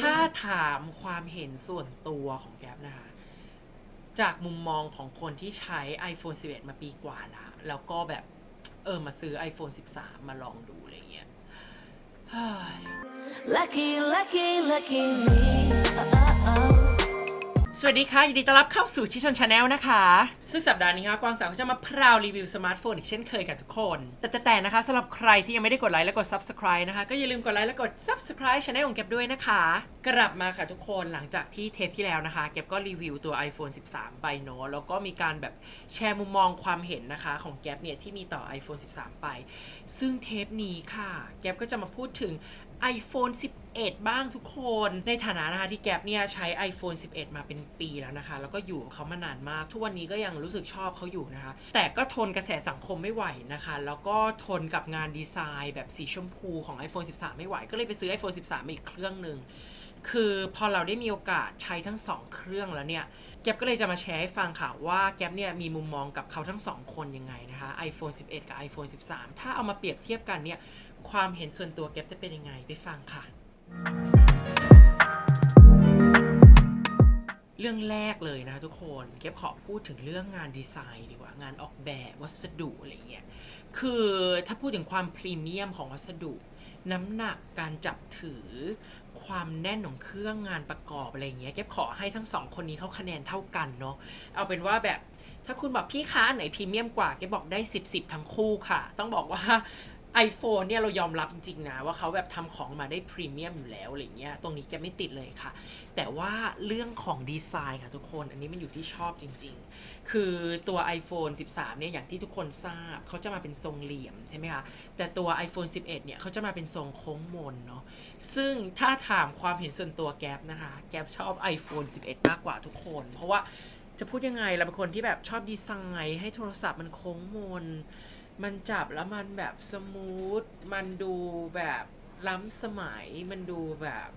ถ้าถามความเห็นส่วนตัวของแก๊ปนะคะ จากมุมมองของคนที่ใช้ iPhone 11 มาปีกว่าละ แล้วก็แบบเออมาซื้อ iPhone 13 มาลองดูอะไรเงี้ย Lucky, lucky, lucky me. Oh, oh. สวัสดีค่ะ ยินดีต้อนรับเข้าสู่ชิชนชาแนลนะคะ ซึ่งสัปดาห์นี้ค่ะกวางสาวก็จะมาพราวรีวิวสมาร์ทโฟนอีกเช่นเคยกับทุกคน แต่แต่แต่นะคะสำหรับใครที่ยังไม่ได้กดไลค์และกด Subscribe นะคะ ก็อย่าลืมกดไลค์และกด Subscribe ช anel ของเก็บด้วยนะคะ กลับมาค่ะทุกคนหลังจากที่เทปที่แล้วนะคะ เก็บก็รีวิวตัว iPhone 13 ไปเนอะแล้วก็มีการแบบแชร์มุมมองความเห็นนะคะ ของแก๊ปเนี่ยที่มีต่อ iPhone 13 ไป ซึ่งเทปนี้ค่ะ แก๊ปก็จะมาพูดถึง iPhone 11 บ้างทุกคน ในฐานะนะคะที่แก๊ปเนี่ยใช้ iPhone 11 มาเป็นปีแล้วนะคะ แล้วก็อยู่กับเขามานานมาก ทุกวันนี้ก็ยังรู้สึกชอบเขาอยู่นะคะ แต่ก็ทนกระแสสังคมไม่ไหวนะคะ แล้วก็ทนกับงานดีไซน์แบบสีชมพูของ iPhone 13 ไม่ไหว ก็เลยไปซื้อ iPhone 13มาอีกเครื่องหนึ่งคือพอเราได้มีโอกาสใช้ทั้งสองเครื่องแล้วเนี่ย แก๊ปก็เลยจะมาแชร์ให้ฟังค่ะว่าแก๊ปเนี่ยมีมุมมองกับเขาทั้งสองคนยังไงนะคะ iPhone 11 กับ iPhone 13 ถ้าเอามาเปรียบเทียบกันเนี่ย ความเห็นส่วนตัวแก๊ปจะเป็นยังไงไปฟังค่ะ เรื่องแรกเลยนะทุกคนเก็บขอพูดถึงเรื่องงานดีไซน์ดีกว่างานออกแบบวัสดุอะไรเงี้ยคือถ้าพูดถึงความพรีเมียมของวัสดุ น้ำหนักการจับถือความแน่นของเครื่องงานประกอบอะไรเงี้ยเก็บขอให้ทั้งสองคนนี้เขาคะแนนเท่ากันเนาะเอาเป็นว่าแบบถ้าคุณบอกพี่คะอันไหนพรีเมียมกว่าเก็บบอกได้ 10 10 ทั้งคู่ค่ะ ต้องบอกว่า iPhone เนี่ยเรายอมรับจริงๆนะว่าเขาแบบทำของมาได้พรีเมียมอยู่แล้วอะไรเงี้ยตรงนี้จะไม่ติดเลยค่ะ แต่ว่าเรื่องของดีไซน์ค่ะทุกคนอันนี้มันอยู่ที่ชอบจริง ๆ คือตัว iPhone 13 เนี่ยอย่างที่ทุกคนทราบเขาจะมาเป็นทรงเหลี่ยมใช่ไหมคะแต่ตัว iPhone 11 เนี่ยเขาจะมาเป็นทรงโค้งมนเนาะซึ่งถ้าถามความเห็นส่วนตัวแก๊ปนะคะแก๊ปชอบ iPhone 11 มากกว่าทุกคน เพราะว่าจะพูดยังไงเราเป็นคนที่แบบชอบดีไซน์ ให้โทรศัพท์มันโค้งมน มันจับแล้วมันแบบสมูท มันดูแบบล้ำสมัย มันดูแบบ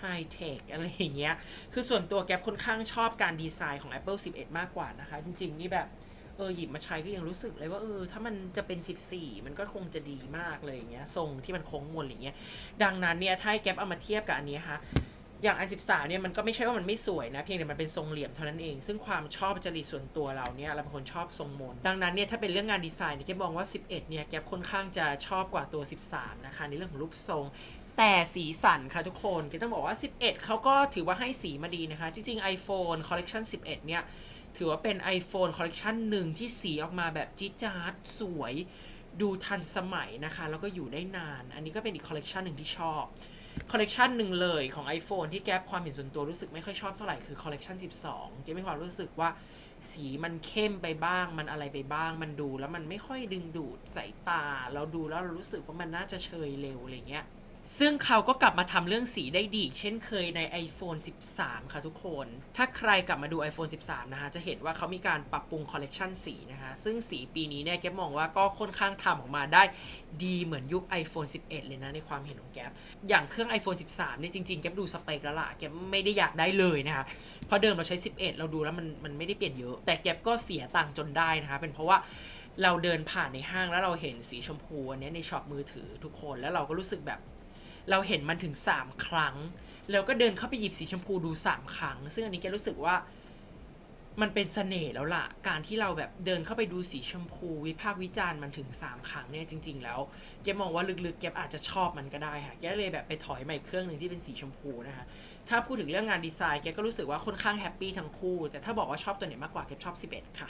ไฮเทคอะไรอย่างเงี้ย คือส่วนตัวแก๊ปค่อนข้างชอบการดีไซน์ของ Apple 11 มากกว่านะคะ จริง ๆ นี่แบบเออหยิบมาใช้ก็ยังรู้สึกเลยว่าเออถ้ามันจะเป็น 14 มันก็คงจะดีมากเลยอย่างเงี้ยทรงที่มันโค้งมนอะไรเงี้ย ดังนั้นเนี่ยถ้าให้แก๊ปเอามาเทียบกับอันนี้ค่ะ อย่างอัน13เนี่ยมันก็ไม่ใช่ว่ามันไม่สวยนะ เพียงแต่มันเป็นทรงเหลี่ยมเท่านั้นเอง ซึ่งความชอบจริตส่วนตัวเราเนี่ยเราเป็นคนชอบทรงมน ดังนั้นเนี่ยถ้าเป็นเรื่องงานดีไซน์เนี่ยแกมองว่า 11เนี่ยแกค่อนข้างจะชอบกว่าตัว 13 นะคะในเรื่องของรูปทรงแต่สีสันค่ะทุกคนแกต้องบอกว่า 11 เขาก็ถือว่าให้สีมาดีนะคะ จริงๆ iPhone Collection 11 เนี่ย ถือว่าเป็น iPhone Collection หนึ่งที่สีออกมาแบบจี๊ดจ๊าดสวย ดูทันสมัยนะคะ แล้วก็อยู่ได้นาน อันนี้ก็เป็นอีกคอลเลกชันหนึ่งที่ชอบ คอลเลกชันหนึ่งเลยของ iPhone ที่แก๊ปความเห็นส่วนตัวรู้สึกไม่ค่อยชอบเท่าไหร่คือคอลเลกชัน12แก๊มีความรู้สึกว่าสีมันเข้มไปบ้าง มันอะไรไปบ้าง มันดูแล้วมันไม่ค่อยดึงดูดสายตา เราดูแล้วเรารู้สึกว่ามันน่าจะเชยเร็วอะไรเงี้ย ซึ่งเขาก็กลับมาทำเรื่องสีได้ดี เช่นเคยใน iPhone 13 ค่ะทุกคน ถ้าใครกลับมาดู iPhone 13 นะคะ จะเห็นว่าเขามีการปรับปรุงคอลเลกชันสีนะคะ ซึ่งสีปีนี้เนี่ยแกมองว่าก็ค่อนข้างทำออกมาได้ดีเหมือนยุค iPhone 11 เลยนะในความเห็นของแกอย่างเครื่อง iPhone 13 เนี่ยจริงๆ แกดูสเปคแล้วล่ะแกไม่ได้อยากได้เลยนะคะ เพราะเดิมเราใช้ 11 เราดูแล้วมันมันไม่ได้เปลี่ยนเยอะ แต่แกก็เสียตังค์จนได้นะคะ เป็นเพราะว่าเราเดินผ่านในห้างแล้วเราเห็นสีชมพูอันนี้ในช็อปมือถือทุกคนแล้วเราก็รู้สึกแบบ เราเห็นมันถึง3ครั้ง แล้วก็เดินเข้าไปหยิบสีชมพูดู3ครั้ง ซึ่งอันนี้แกรู้สึกว่ามันเป็นเสน่ห์แล้วล่ะ การที่เราแบบเดินเข้าไปดูสีชมพูวิพากษ์วิจารณ์มันถึง 3 ครั้งเนี่ยจริง ๆ แล้วแกมองว่าลึกๆแกอาจจะชอบมันก็ได้ค่ะแกเลยแบบไปถอยมาอีกเครื่องหนึ่งที่เป็นสีชมพูนะคะถ้าพูดถึงเรื่องงานดีไซน์แกก็รู้สึกว่าค่อนข้างแฮปปี้ทั้งคู่ แต่ถ้าบอกว่าชอบตัวไหนมากกว่าแกชอบ 11 ค่ะ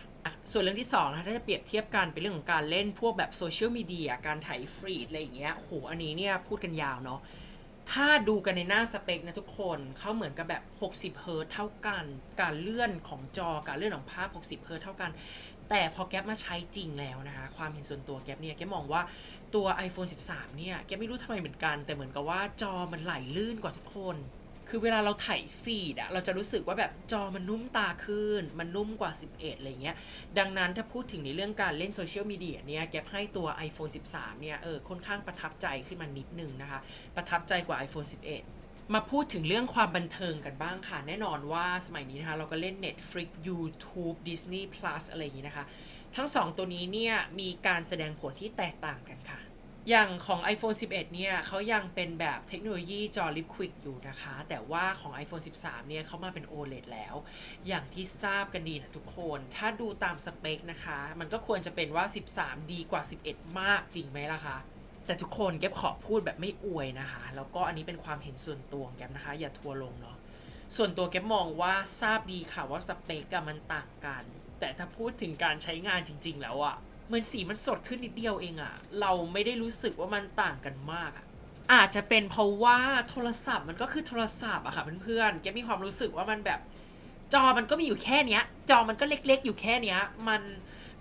ส่วนเรื่องที่2นะคะถ้าจะเปรียบเทียบกันเป็นเรื่องของการเล่นพวกแบบโซเชียลมีเดียการถ่ายฟรีดอะไรอย่างเงี้ยโหอันนี้เนี่ยพูดกันยาวเนาะถ้าดูกันในหน้าสเปคนะทุกคนเขาเหมือนกับแบบ 60 เฮิร์ตเท่ากัน การเลื่อนของจอการเลื่อนของภาพ 60 เฮิร์ตซ์เท่ากัน แต่พอแก๊ปมาใช้จริงแล้วนะคะ ความเห็นส่วนตัวแก๊ปเนี่ยแก๊ปมองว่าตัว iPhone 13 เนี่ยแก๊ปไม่รู้ทำไมเหมือนกัน แต่เหมือนกับว่าจอมันไหลลื่นกว่าทุกคน คือเวลาเราถ่ายฟีดอะเราจะรู้สึกว่าแบบจอมันนุ่มตาขึ้น มันนุ่มกว่า 11 อะไรเงี้ย ดังนั้นถ้าพูดถึงในเรื่องการเล่นโซเชียลมีเดียเนี่ย แกให้ตัว iPhone 13 เนี่ย เออ ค่อนข้างประทับใจขึ้นมานิดนึงนะคะ ประทับใจกว่า iPhone 11มาพูดถึงเรื่องความบันเทิงกันบ้างค่ะ แน่นอนว่าสมัยนี้นะคะ เราก็เล่น Netflix YouTube Disney Plus อะไรอย่างนี้นะคะ ทั้งสองตัวนี้เนี่ย มีการแสดงผลที่แตกต่างกันค่ะ อย่างของ iPhone 11 เนี่ยเขายังเป็นแบบเทคโนโลยีจอลิปควิกอยู่นะคะ แต่ว่าของ iPhone 13 เนี่ยเขามาเป็น OLED แล้ว อย่างที่ทราบกันดีนะทุกคน ถ้าดูตามสเปคนะคะ มันก็ควรจะเป็นว่า 13 ดีกว่า 11 มากจริงไหมล่ะคะแต่ทุกคนแก๊ปขอพูดแบบไม่อวยนะคะ แล้วก็อันนี้เป็นความเห็นส่วนตัวของแก๊ปนะคะ อย่าทัวร์ลงเนาะส่วนตัวแก๊ปมองว่าทราบดีค่ะว่าสเปกอะมันต่างกัน แต่ถ้าพูดถึงการใช้งานจริง ๆ แล้วอะ เหมือนสีมันสดขึ้นนิดเดียวเองอะเราไม่ได้รู้สึกว่ามันต่างกันมากอะอาจจะเป็นเพราะว่าโทรศัพท์มันก็คือโทรศัพท์อะค่ะเพื่อนๆแกมีความรู้สึกว่ามันแบบ จอมันก็มีอยู่แค่เนี้ย จอมันก็เล็ก ๆ อยู่แค่เนี้ย มัน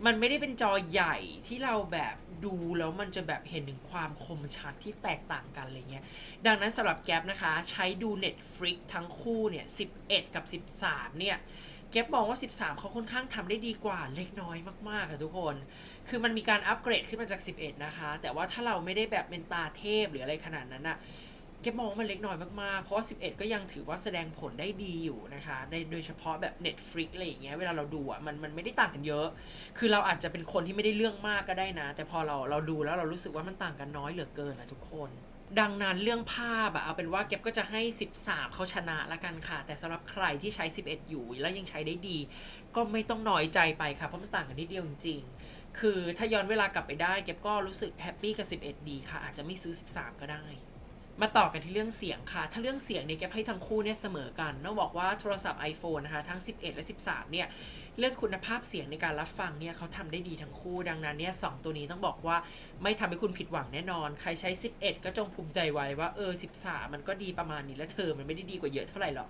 มันไม่ได้เป็นจอใหญ่ที่เราแบบดูแล้วมันจะแบบเห็นถึงความคมชัดที่แตกต่างกันอะไรเงี้ย ดังนั้นสำหรับแก๊ปนะคะ ใช้ดู Netflix ทั้งคู่เนี่ย 11 กับ 13 เนี่ย ก๊ปมองว่า 13 เขาค่อนข้างทำได้ดีกว่าเล็กน้อยมากๆค่ะทุกคน คือมันมีการอัปเกรดขึ้นมาจาก 11 นะคะ แต่ว่าถ้าเราไม่ได้แบบเป็นตาเทพหรืออะไรขนาดนั้นอะแก๊ปมองมันเล็กน้อยมากๆ เพราะ 11 ก็ยังถือว่าแสดงผลได้ดีอยู่นะคะในโดยเฉพาะแบบ Netflix อะไรอย่างเงี้ย เวลาเราดูอะมันมันไม่ได้ต่างกันเยอะ คือเราอาจจะเป็นคนที่ไม่ได้เรื่องมากก็ได้นะ แต่พอเราเราดูแล้วเรารู้สึกว่ามันต่างกันน้อยเหลือเกินนะทุกคน ดังนั้นเรื่องภาพอะเอาเป็นว่าเก็บก็จะให้ 13 เขาชนะละกันค่ะ แต่สำหรับใครที่ใช้ 11 อยู่แล้วยังใช้ได้ดี ก็ไม่ต้องน้อยใจไปค่ะเพราะมันต่างกันนิดเดียวจริงๆ คือถ้าย้อนเวลากลับไปได้ เก็บก็รู้สึกแฮปปี้กับ 11 ดีค่ะ อาจจะไม่ซื้อ 13 ก็ได้ มาต่อกันที่เรื่องเสียงค่ะ ถ้าเรื่องเสียงเนี่ยแกให้ทั้งคู่เนี่ยเสมอกันต้องบอกว่าโทรศัพท์ iPhone นะคะ ทั้ง 11 และ 13 เนี่ย เรื่องคุณภาพเสียงในการรับฟังเนี่ยเขาทำได้ดีทั้งคู่ ดังนั้นเนี่ยสองตัวนี้ต้องบอกว่าไม่ทำให้คุณผิดหวังแน่นอน ใครใช้ 11 ก็จงภูมิใจไว้ว่าเออ 13 มันก็ดีประมาณนี้แล้วเธอมันไม่ได้ดีกว่าเยอะเท่าไหร่หรอก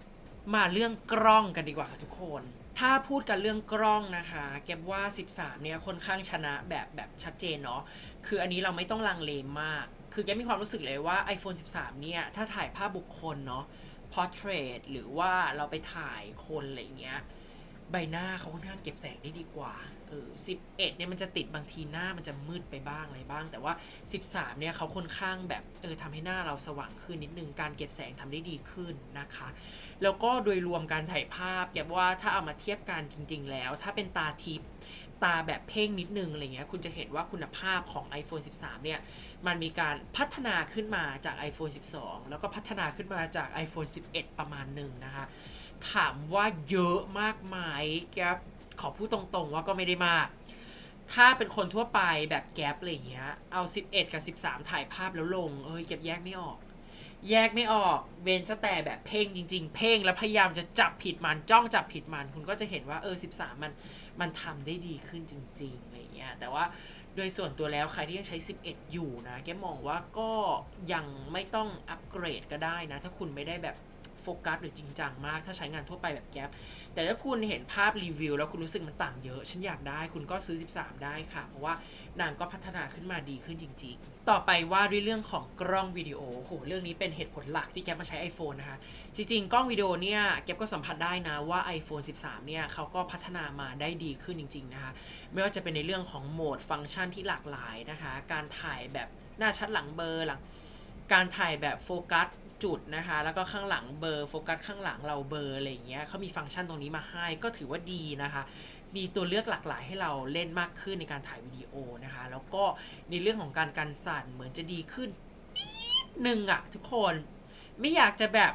มาเรื่องกล้องกันดีกว่าค่ะทุกคนถ้าพูดกันเรื่องกล้องนะคะ แกบว่า 13 เนี่ยค่อนข้างชนะแบบแบบชัดเจนเนาะ คืออันนี้เราไม่ต้องลังเลมาก คือแกมีความรู้สึกเลยว่า iPhone 13 เนี่ย ถ้าถ่ายภาพบุคคลเนาะ portrait หรือว่าเราไปถ่ายคนอะไรเงี้ย ใบหน้าเขาค่อนข้างเก็บแสงได้ดีกว่า เออ11 เนี่ยมันจะติดบางทีหน้ามันจะมืดไปบ้างอะไรบ้าง แต่ว่า 13 เนี่ยเขาค่อนข้างแบบ เออทำให้หน้าเราสว่างขึ้นนิดนึง การเก็บแสงทำได้ดีขึ้นนะคะ แล้วก็โดยรวมการถ่ายภาพแกว่าถ้าเอามาเทียบกันจริง ๆ แล้ว ถ้าเป็นตาทิพย์ ตาแบบเพ่งนิดนึงอะไรเงี้ยคุณจะเห็นว่าคุณภาพของ iPhone 13 เนี่ย มันมีการพัฒนาขึ้นมาจาก iPhone 12 แล้วก็พัฒนาขึ้นมาจาก iPhone 11 ประมาณหนึ่งนะคะ ถามว่าเยอะมากไหมแกปขอพูดตรงๆว่าก็ไม่ได้มาก ถ้าเป็นคนทั่วไปแบบแก๊ปอะไรเงี้ย เอา 11 กับ 13 ถ่ายภาพแล้วลง เอ้ยแก๊ปแยกไม่ออก แยกไม่ออกเว้นแต่แบบเพ่งจริง ๆ เพ่งแล้วพยายามจะจับผิดมันจ้องจับผิดมัน คุณก็จะเห็นว่าเออ 13 มันมันทำได้ดีขึ้นจริงๆอะไรเงี้ยแต่ว่าโดยส่วนตัวแล้วใครที่ยังใช้ 11 อยู่นะแกมองว่าก็ยังไม่ต้องอัปเกรดก็ได้นะ ถ้าคุณไม่ได้แบบ ฟกัสหรือจริงจังมาก ถ้าใช้งานทั่วไปแบบแก๊ปแต่ถ้าคุณเห็นภาพรีวิว แล้วคุณรู้สึกมันต่างเยอะ ฉันอยากได้คุณก็ซื้อ 13 ได้ค่ะ เพราะว่านางก็พัฒนาขึ้นมาดีขึ้นจริง ๆ ต่อไปว่าด้วยเรื่องของกล้องวิดีโอโหเรื่องนี้เป็นเหตุผลหลักที่แก๊ปมาใช้ iPhone นะคะ จริง ๆ กล้องวิดีโอเนี่ยแก๊ปก็สัมผัสได้นะว่า iPhone 13 เนี่ยเขาก็พัฒนามาได้ดีขึ้นจริง ๆ นะคะ ไม่ว่าจะเป็นในเรื่องของโหมดฟังก์ชันที่หลากหลายนะคะ การถ่ายแบบหน้าชัดหลังเบลอร์หลังการถ่ายแบบโฟกัส จุดนะคะ แล้วก็ข้างหลังเบอร์โฟกัสข้างหลังเราเบอร์อะไรอย่างเงี้ยเขามีฟังก์ชันตรงนี้มาให้ก็ถือว่าดีนะคะ มีตัวเลือกหลากหลายให้เราเล่นมากขึ้นในการถ่ายวิดีโอนะคะ แล้วก็ในเรื่องของการกันสั่นเหมือนจะดีขึ้นนิดนึงอะทุกคนไม่อยากจะแบบ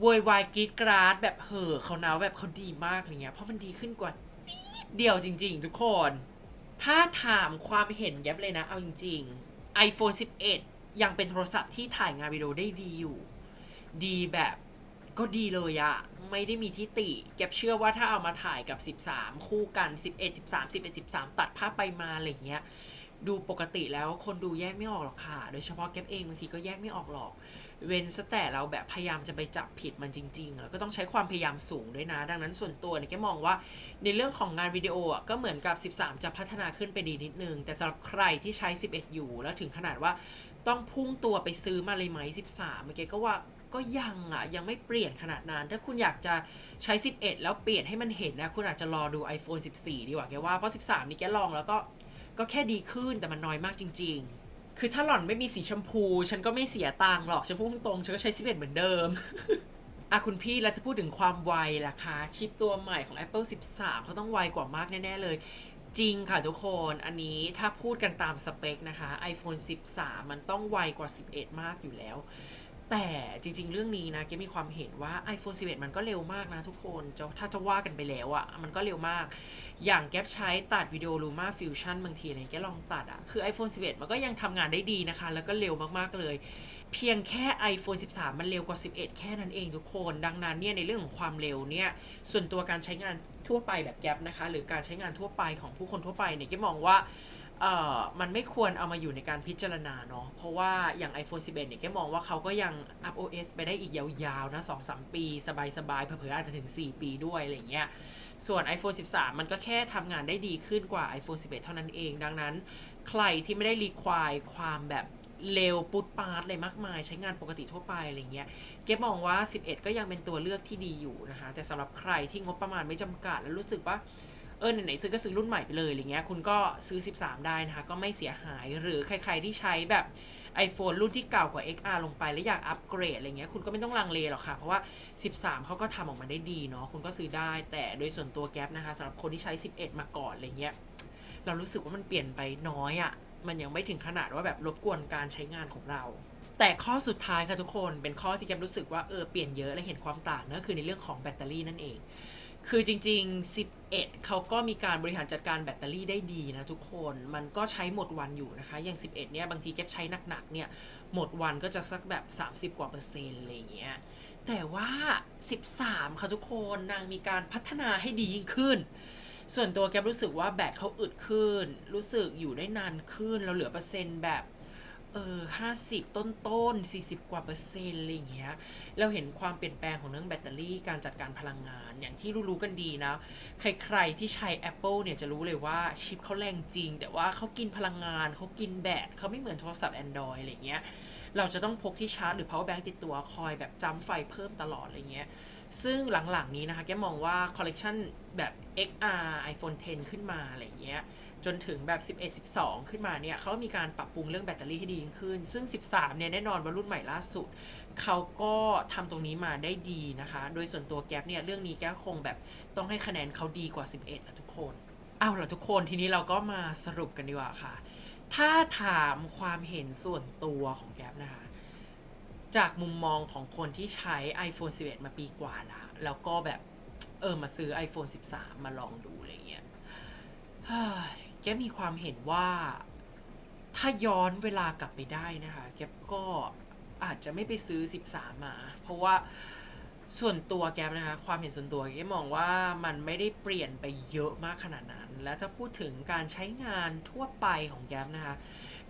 โวยวายกรีดกราดแบบเห่อเขานะแบบเขาดีมากอะไรเงี้ยเพราะมันดีขึ้นกว่านิดเดียวจริง ๆ ทุกคน ถ้าถามความเห็นแยับเลยนะ เอาจริง ๆ iPhone 11 ยังเป็นโทรศัพท์ที่ถ่ายงานวิดีโอได้ดีอยู่ ดีแบบก็ดีเลยอะไม่ได้มีที่ติแก็บเชื่อว่าถ้าเอามาถ่ายกับ 13 คู่กัน 11 13 11 13 ตัดภาพไปมาอะไรเงี้ย ดูปกติแล้วคนดูแยกไม่ออกหรอกค่ะ โดยเฉพาะแก็บเองบางทีก็แยกไม่ออกหรอก เว้นซะแต่เราแบบพยายามจะไปจับผิดมันจริง ๆ แล้วก็ต้องใช้ความพยายามสูงด้วยนะ ดังนั้นส่วนตัวเนี่ยแกมองว่าในเรื่องของงานวิดีโออะก็เหมือนกับ 13 จะพัฒนาขึ้นไปดีนิดนึง แต่สำหรับใครที่ใช้ 11 อยู่แล้วถึงขนาดว่าต้องพุ่งตัวไปซื้อมาเลยไหม 13 เมื่อกี้ก็ว่า ก็ยังอะยังไม่เปลี่ยนขนาดนั้น ถ้าคุณอยากจะใช้ 11 แล้วเปลี่ยนให้มันเห็นนะ คุณอาจจะรอดู iPhone 14 ดีกว่าแกว่าเพราะ 13 นี่แกลองแล้วก็ก็แค่ดีขึ้นแต่มันน้อยมากจริง ๆ คือถ้าหล่อนไม่มีสีชมพู ฉันก็ไม่เสียตังค์หรอกฉันพูดตรงๆฉันก็ใช้ 11 เหมือนเดิมอะคุณพี่แล้วถ้าพูดถึงความไวล่ะคะชิปตัวใหม่ของ Apple 13 เขาต้องไวกว่ามากแน่ ๆ เลยจริงค่ะทุกคน อันนี้ถ้าพูดกันตามสเปคนะคะ iPhone 13 มันต้องไวกว่า 11 มากอยู่แล้ว แต่จริง ๆ เรื่องนี้นะเกมีความเห็นว่า iPhone 11 มันก็เร็วมากนะทุกคนจะถ้าจะว่ากันไปแล้วอะ่ะมันก็เร็วมาก อย่างแก๊ปใช้ตัดวิดีโอ Luma Fusion บางทีเนี่ยแกลองตัดอะ่ะคือ iPhone 11 มันก็ยังทำงานได้ดีนะคะ แล้วก็เร็วมากๆเลย เพียงแค่ iPhone 13 มันเร็วกว่า 11 แค่นั้นเองทุกคน ดังนั้นเนี่ยในเรื่องของความเร็วเนี่ยส่วนตัวการใช้งานทั่วไปแบบแก๊ปนะคะ หรือการใช้งานทั่วไปของผู้คนทั่วไปเนี่ยแกมองว่า เอ่อมันไม่ควรเอามาอยู่ในการพิจารณาเนาะเพราะว่าอย่าง iPhone 11 เนี่ยแกมองว่าเขาก็ยังอัพ OS ไปได้อีกยาวๆนะ2-3ปี สบายๆเผลออาจจะถึง 4 ปีด้วยอะไรเงี้ยส่วน iPhone 13 มันก็แค่ทำงานได้ดีขึ้นกว่า iPhone 11 เท่านั้นเอง ดังนั้น ใครที่ไม่ได้รีควายความแบบเร็วปุดปาดอะไรมากมาย ใช้งานปกติทั่วไปอะไรเงี้ยเก็บมองว่า 11 ก็ยังเป็นตัวเลือกที่ดีอยู่นะคะแต่สำหรับใครที่งบประมาณไม่จำกัดแล้วรู้สึกว่า เออไหนๆซื้อก็ซื้อรุ่นใหม่ไปเลยอะไรเงี้ยคุณก็ซื้อ 13 ได้นะคะ ก็ไม่เสียหายหรือใคร ๆที่ใช้แบบ iPhone รุ่นที่เก่ากว่า XR ลงไป แล้วอยากอัปเกรดอะไรเงี้ยคุณก็ไม่ต้องลังเลหรอกค่ะ เพราะว่า 13 เขาก็ทำออกมาได้ดีเนาะคุณก็ซื้อได้ แต่โดยส่วนตัวแก๊ปนะคะสำหรับคนที่ใช้ 11 มาก่อนอะไรเงี้ยเรารู้สึกว่ามันเปลี่ยนไปน้อยอะ่ะมันยังไม่ถึงขนาดว่าแบบรบกวนการใช้งานของเรา แต่ข้อสุดท้ายค่ะทุกคนเป็นข้อที่แกรู้สึกว่าเออเปลี่ยนเยอะและเห็นความต่างนะคือในเรื่องของแบตเตอรี่นั่นเอง คือจริง ๆ 11 เขาก็มีการบริหารจัดการแบตเตอรี่ได้ดีนะทุกคน มันก็ใช้หมดวันอยู่นะคะ อย่าง 11 เนี่ย บางทีแกใช้หนัก ๆ เนี่ย หมดวันก็จะสักแบบ 30 กว่าเปอร์เซ็นต์อะไรอย่างเงี้ย แต่ว่า 13 ค่ะทุกคน นางมีการพัฒนาให้ดียิ่งขึ้น ส่วนตัวแกรู้สึกว่าแบตเขาอึดขึ้น รู้สึกอยู่ได้นานขึ้น เราเหลือเปอร์เซ็นต์แบบ เออห้าสิบต้นต้นสี่สิบกว่าเปอร์เซ็นต์อะไรอย่างเงี้ย เราเห็นความเปลี่ยนแปลงของเรื่องแบตเตอรี่การจัดการพลังงาน อย่างที่รู้ๆกันดีนะ ใครๆที่ใช้ Apple เนี่ยจะรู้เลยว่าชิปเขาแรงจริง แต่ว่าเขากินพลังงานเขากินแบตเขาไม่เหมือนโทรศัพท์ Android อะไรเงี้ย เราจะต้องพกที่ชาร์จหรือ power bank ติดตัวคอยแบบจำไฟเพิ่มตลอดอะไรเงี้ย ซึ่งหลังๆนี้นะคะแกมองว่าคอลเลกชันแบบ XR iPhone 10 ขึ้นมาอะไรเงี้ยจนถึงแบบ 11 12 ขึ้นมาเนี่ยเขามีการปรับปรุงเรื่องแบตเตอรี่ให้ดียิ่งขึ้น ซึ่ง 13 เนี่ยแน่นอนว่ารุ่นใหม่ล่าสุด เขาก็ทำตรงนี้มาได้ดีนะคะ โดยส่วนตัวแก๊ปเนี่ยเรื่องนี้แก๊ปคงแบบต้องให้คะแนนเขาดีกว่า 11นะทุกคนเอาล่ะทุกคนทีนี้เราก็มาสรุปกันดีกว่าค่ะ ถ้าถามความเห็นส่วนตัวของแก๊ปนะคะ จากมุมมองของคนที่ใช้ iPhone 11 มาปีกว่าละแล้วก็แบบเออมาซื้อ iPhone 13 มาลองดูอะไรเงี้ยแกมีความเห็นว่าถ้าย้อนเวลากลับไปได้นะคะ แกก็อาจจะไม่ไปซื้อ 13 มา เพราะว่าส่วนตัวแกนะคะ ความเห็นส่วนตัวแกมองว่ามันไม่ได้เปลี่ยนไปเยอะมากขนาดนั้น และถ้าพูดถึงการใช้งานทั่วไปของแกนะคะ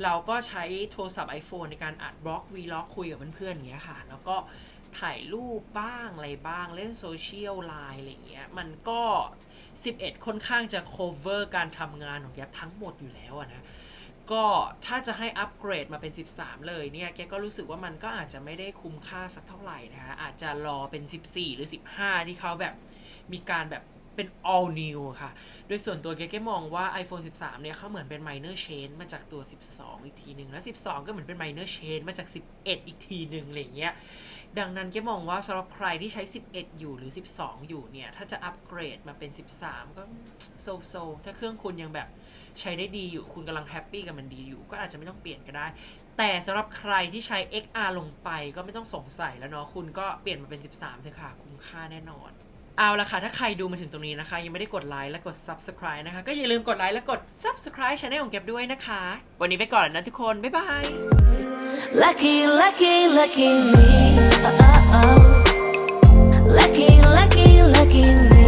เราก็ใช้โทรศัพท์ iPhone ในการอัดบล็อกวีล็อกคุยกับเพื่อนๆอย่างเงี้ยค่ะ แล้วก็ถ่ายรูปบ้างอะไรบ้างเล่นโซเชียลไลน์อะไรเงี้ย มันก็ 11 ค่อนข้างจะ cover การทำงานของแกทั้งหมดอยู่แล้วนะ ก็ถ้าจะให้อัปเกรดมาเป็น 13 เลยเนี่ย แกก็รู้สึกว่ามันก็อาจจะไม่ได้คุ้มค่าสักเท่าไหร่นะคะอาจจะรอเป็น 14 หรือ 15 ที่เขาแบบมีการแบบ เป็น all new ค่ะ โดยส่วนตัวแกก็มองว่า iPhone 13 เนี่ยเขาเหมือนเป็น minor change มาจากตัว 12 อีกทีหนึ่งแล้ว 12 ก็เหมือนเป็น minor change มาจาก 11 อีกทีหนึ่งอะไรเงี้ย ดังนั้นแกมองว่าสำหรับใครที่ใช้ 11 อยู่หรือ 12 อยู่เนี่ย ถ้าจะอัปเกรดมาเป็น 13 ก็โซโซถ้าเครื่องคุณยังแบบใช้ได้ดีอยู่ คุณกำลังแฮปปี้กับมันดีอยู่ ก็อาจจะไม่ต้องเปลี่ยนก็ได้ แต่สำหรับใครที่ใช้ XR ลงไปก็ไม่ต้องสงสัยแล้วเนาะ คุณก็เปลี่ยนมาเป็น 13เถอะค่ะ คุ้มค่าแน่นอน เอาละค่ะ ถ้าใครดูมาถึงตรงนี้นะคะ ยังไม่ได้กดไลค์และกด subscribe นะคะ ก็อย่าลืมกดไลค์และกด subscribe ช anel ของเก็บด้วยนะคะ วันนี้ไปก่อนนะทุกคน บ๊ายบาย lucky lucky lucky me oh, oh, oh. lucky lucky lucky me